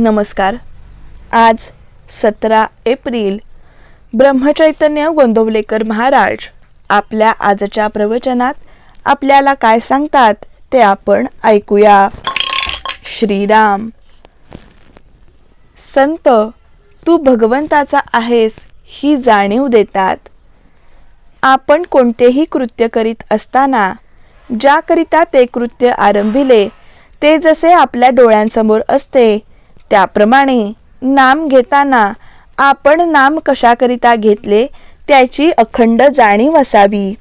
नमस्कार. आज सतरा एप्रिल ब्रह्मचैतन्य गोंदवलेकर महाराज आपल्या आजच्या प्रवचनात आपल्याला काय सांगतात ते आपण ऐकूया. श्रीराम संत तू भगवंताचा आहेस ही जाणीव देतात. आपण कोणतेही कृत्य करीत असताना ज्याकरिता ते कृत्य आरंभिले ते जसे आपल्या डोळ्यांसमोर असते त्याप्रमाणे नाम घेताना आपण नाम कशाकरिता घेतले त्याची अखंड जाणीव असावी.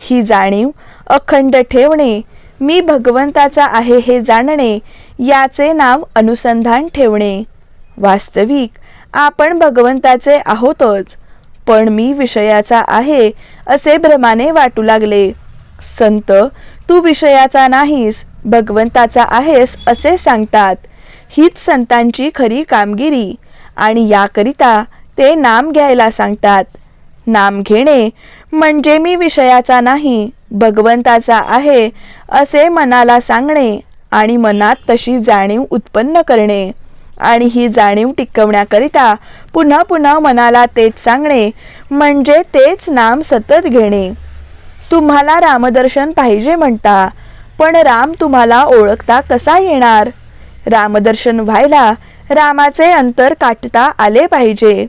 ही जाणीव अखंड ठेवणे मी भगवंताचा आहे हे जाणणे याचे नाव अनुसंधान ठेवणे. वास्तविक आपण भगवंताचे आहोतच पण मी विषयाचा आहे असे भ्रमाने वाटू लागले. संत तू विषयाचा नाहीस भगवंताचा आहेस असे सांगतात. हीच संतांची खरी कामगिरी. आणि याकरिता ते नाम घ्यायला सांगतात. नाम घेणे म्हणजे मी विषयाचा नाही भगवंताचा आहे असे मनाला सांगणे आणि मनात तशी जाणीव उत्पन्न करणे. आणि ही जाणीव टिकवण्याकरिता पुन्हा पुन्हा मनाला तेच सांगणे म्हणजे तेच नाम सतत घेणे. तुम्हाला रामदर्शन पाहिजे म्हणता पण राम तुम्हाला ओळखता कसा येणार? रामदर्शन व्हायला रामाचे अंतर काटता आले पाहिजे.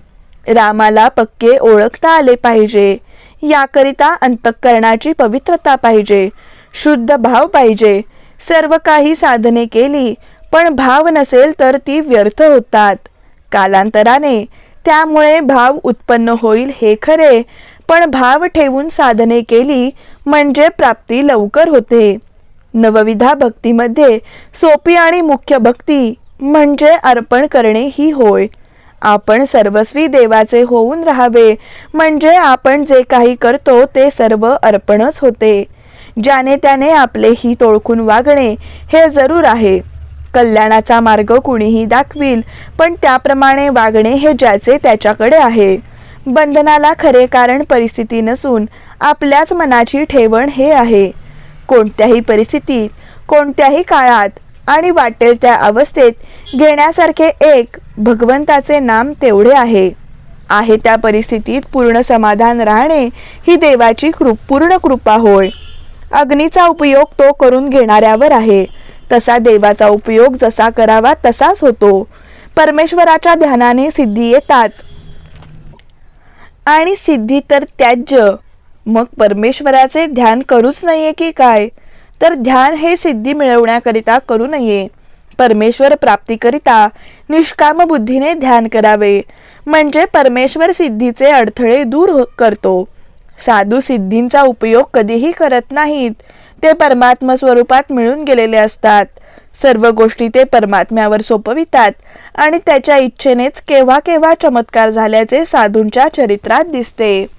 रामाला पक्के ओळखता आले पाहिजे. याकरिता अंतःकरणाची पवित्रता पाहिजे. शुद्ध भाव पाहिजे. सर्व काही साधने केली पण भाव नसेल तर ती व्यर्थ होतात. कालांतराने त्यामुळे भाव उत्पन्न होईल हे खरे पण भाव ठेवून साधने केली म्हणजे प्राप्ती लवकर होते. नवविधा भक्तीमध्ये सोपी आणि मुख्य भक्ती म्हणजे अर्पण करणे ही होय. आपण सर्वस्वी देवाचे होऊन राहावे म्हणजे आपण जे काही करतो ते सर्व अर्पणच होते. ज्याने त्याने आपले हित ओळखून वागणे हे जरूर आहे. कल्याणाचा मार्ग कुणीही दाखवील पण त्याप्रमाणे वागणे हे ज्याचे त्याच्याकडे आहे. बंधनाला खरे कारण परिस्थिती नसून आपल्याच मनाची ठेवण हे आहे. कोणत्याही परिस्थितीत कोणत्याही काळात आणि वाटेल त्या अवस्थेत घेण्यासारखे एक भगवंताचे नाम तेवढे आहे. आहे त्या परिस्थितीत पूर्ण समाधान राहणे ही देवाची कृप पूर्ण कृपा होय. अग्नीचा उपयोग तो करून घेणाऱ्यावर आहे. तसा देवाचा उपयोग जसा करावा तसाच होतो. परमेश्वराच्या ध्यानाने सिद्धी येतात. आणि सिद्धी तर त्याज्य मग परमेश्वराचे ध्यान करूच नये की काय? तर ध्यान हे सिद्धी मिळवण्याकरिता करू नये. परमेश्वर प्राप्तीकरिता निष्काम बुद्धीने ध्यान करावे. म्हणजे परमेश्वर सिद्धीचे अडथळे दूर हो- करतो. साधू सिद्धींचा उपयोग कधीही करत नाहीत. ते परमात्म स्वरूपात मिळून गेलेले असतात. सर्व गोष्टी ते परमात्म्यावर सोपवितात आणि त्याच्या इच्छेनेच केव्हा केव्हा चमत्कार झाल्याचे साधूंच्या चरित्रात दिसते.